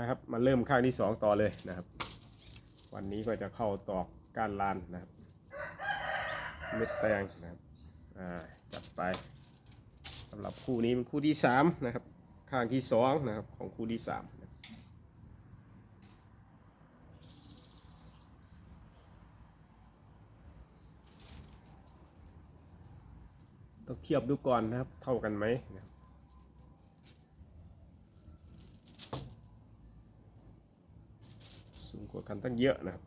นะครับมาเริ่มข้างที่สองต่อเลยนะครับ วันนี้ก็จะเข้าตอกก้านลานนะครับ เม็ดแตงนะครับอ่าจัดไปสำหรับคู่นี้เป็นคู่ที่สามนะครับ ข้างที่สองนะครับของคู่ที่สามนะต้องเทียบดูก่อนนะครับ เท่ากันไหมนะครับ สูง กันตั้งเยอะนะครับ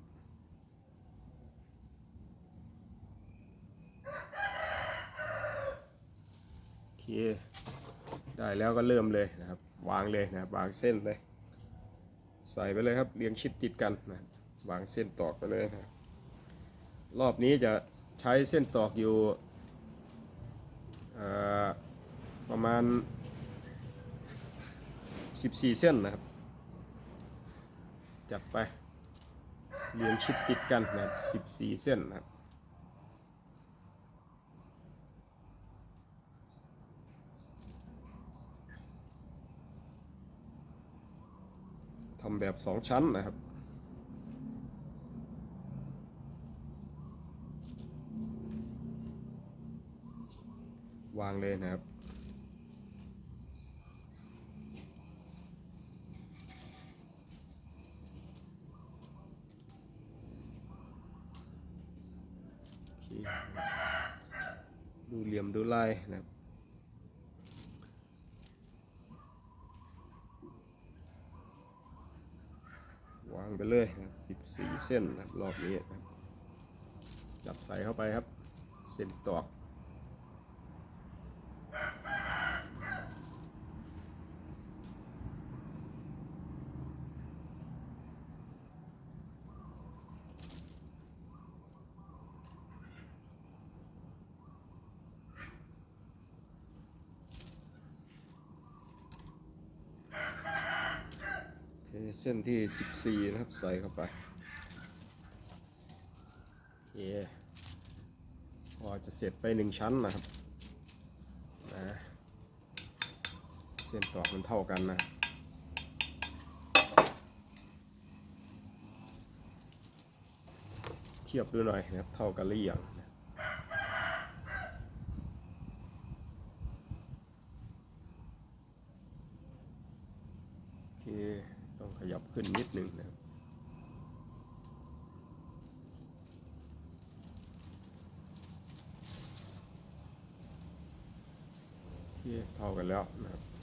โอเคได้แล้วก็เริ่มเลยนะครับ วางเลยนะวางเส้นเลย ใส่ไปเลยครับเรียงชิดติดกันนะวางเส้นตอกไปเลยนะครับรอบนี้จะใช้เส้นตอกอยู่ประมาณ 14 เส้นนะครับ จับไป เรียงชิดติดกันนะครับ 14 เส้นนะครับทำแบบสองชั้นนะครับวางเลยนะครับ โอเค ดูเหลี่ยมดูลายนะครับวางไปเลยนะครับ14 เส้นนะครับรอบนี้นะครับจับใส่เข้าไปครับ เส้นตอก เทเส้นที่14นะครับใส่เข้าไปโอเคพอจะเสร็จไปหนึ่งชั้นนะครับนะเส้นตอกมันเท่ากันนะเทียบดูหน่อยนะครับเท่ากันหรือยังโอเคต้อ ขยับขึ้นนิดนึงนะครับโอเคเท่ากันแล้วนะครับ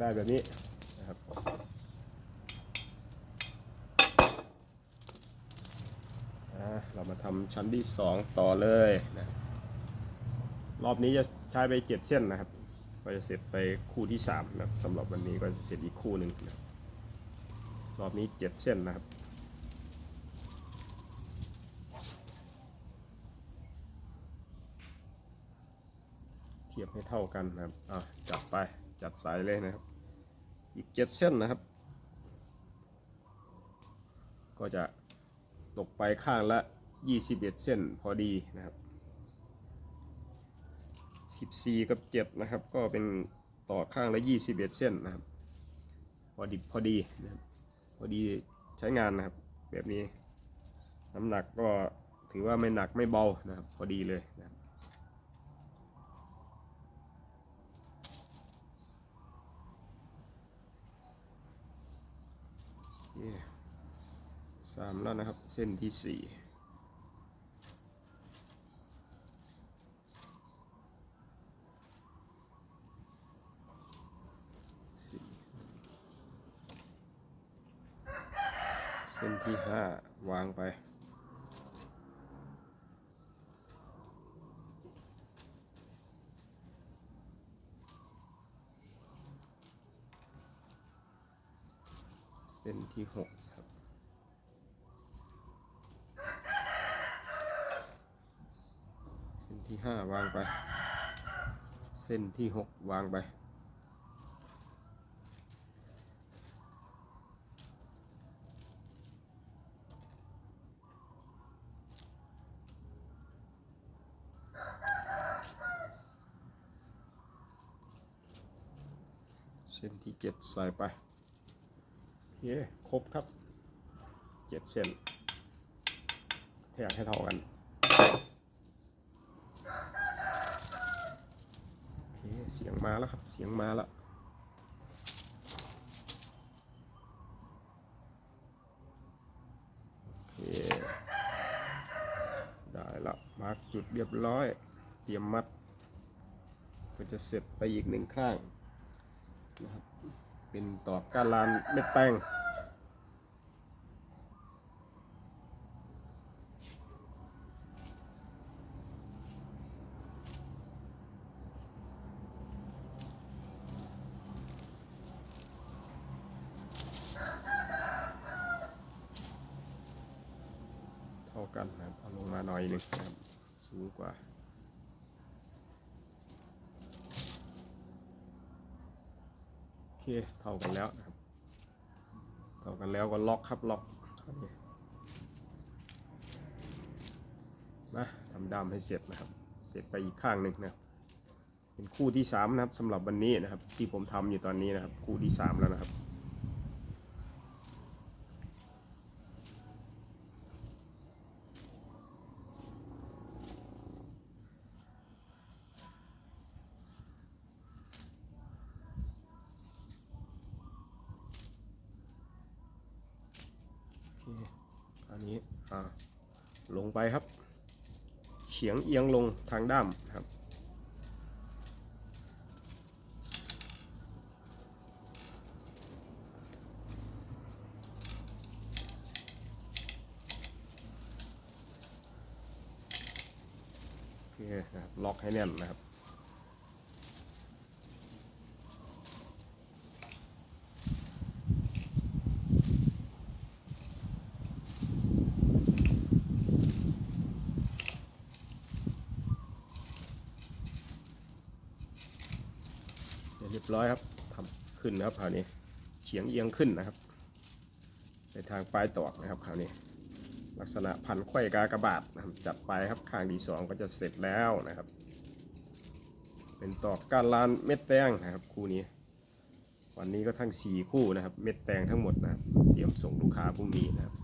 ได้แบบนี้นะครับเรามาทำชั้นที่ 2 ต่อเลยนะรอบนี้จะใช้ไป 7 เส้นนะครับก็จะเสร็จไปคู่ที่3นะครับสำหรับวันนี้ก็จะเสร็จอีกคู่หนึ่งนะรอบนี้ 7 เส้นนะครับเทียบให้เท่ากันนะครับ อะ จัดไป จัดสายเลยนะครับ อีกเจ็ดเส้นนะครับ ก็จะตกไปข้างละ21เส้นพอดีนะครับ14กับ7นะครับ ก็เป็นต่อข้างละ21เส้นนะครับ พอดีพอดีนะครับพอดีใช้งานนะครับ แบบนี้น้ำหนักก็ถือว่าไม่หนักไม่เบานะครับ พอดีเลยนะครับ โอเค สามแล้วนะครับ เส้นที่สี่สี่เส้นที่ห้าวางไป ส้นที่หกครับ เส้นที่ห้าวางไป เส้นที่หกวางไป เส้นที่เจ็ดใส่ไป เคครบครับเจ็ดเส้นแทกให้เท่ากันเคเสียงมาแล้วครับ เสียงมาแล้วได้ละมาร์กจุดเรียบร้อย เตรียมมัด ก็จะเสร็จไปอีกหนึ่งข้างนะครับ เป็นตอกการลานเม็ดแป้งเท่ากันนะครับเอาลงมาหน่อยหนึ่งนะครับสูงกว่า โอ เคเท่ากันแล้วนะครับเท่ากันแล้วก็ล็อกครับล็อกนี้าทำดำให้เสร็จนะครับ เสร็จไปอีกข้างหนึ่งนะเป็นคู่ที่สามนะครับสำหรับวันนี้นะครับ ที่ผมทำอยู่ตอนนี้นะครับ คู่ที่สามแล้วนะครับ โอเคอันนี้อ่า ลงไปครับ เฉียงเอียงลงทางด้ามครับ โอเคนะครับล็อกให้แน่นนะครับ เส ร้อยครับทำขึ้นนะครับคราวนี้เฉียงเอียงขึ้นนะครับ ในทางปลายตอกนะครับคราวนี้ลักษณะพันไขว้กากบาทนะครับจัดไปครับข้างที่สองก็จะเสร็จแล้วนะครับ เป็นตอกก้านลานเม็ดแตงนะครับ คู่นี้ วันนี้ก็ทั้งสี่คู่นะครับ เม็ดแตงทั้งหมดนะครับเตรียมส่งลูกค้าพรุ่งนี้นะครับ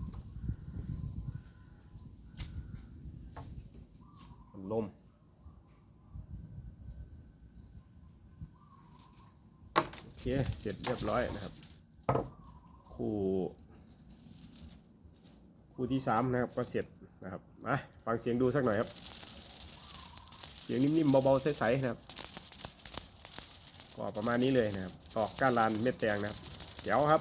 ลม โอ เคเสร็จเรียบร้อยนะครับ คู่คู่ที่สามนะครับก็เสร็จนะครับมาฟังเสียงดูสักหน่อยครับ เสียงนิ่มๆเบาๆใสๆนะครับก็ประมาณนี้เลยนะครับตอกก้านลานเม็ดแตงนะครับเดี๋ยวครับ